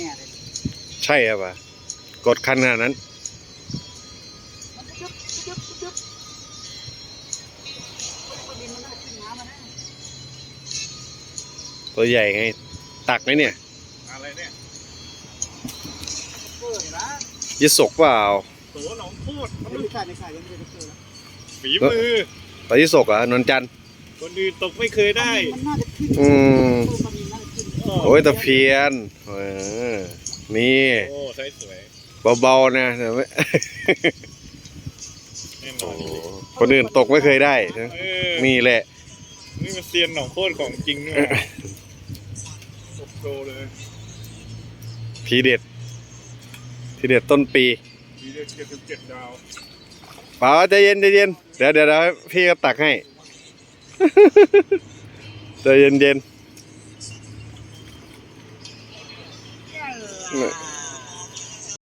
น่เลยใช่ครับวะกดคันขนาดนั้น มันจะยุบยุบยุบคนดินมันน่าขึ้นน้ำมานะตัวใหญ่ไง ตักไหมเนี่ยอะไรเนี่ยเออเห็นไหมยิสกเปล่าตัวหนองพูดไม่ใช่ไม่ใช่ยังไม่ได้เจอแล้วฝีมือตัวยิสกเหรอะนนจันทร์คนอื่นตกไม่เคยได้ มันน่าจะขึ้นอืม มัน โอ้ยตะเพียนเออนี่โอ้ใช้สวยเบาๆนะเดี๋ยวไม่ แน่นโอ้อนโหคนอื่นตกไม่เคยได้นะเออนี่แหละ นี่มันเซียนหนองโคตรของจริงเนี่ยตกโตเลยทีเด็ด ทีเด็ดต้นปีทีเดียวเจ็ดสิบเจ็ดดาวเปล่าใจเย็นใจเย็นเดี๋ยวเดี๋ยวเดี๋ยวพี่ก็ตักให้ ใจเย็นเย็นเออ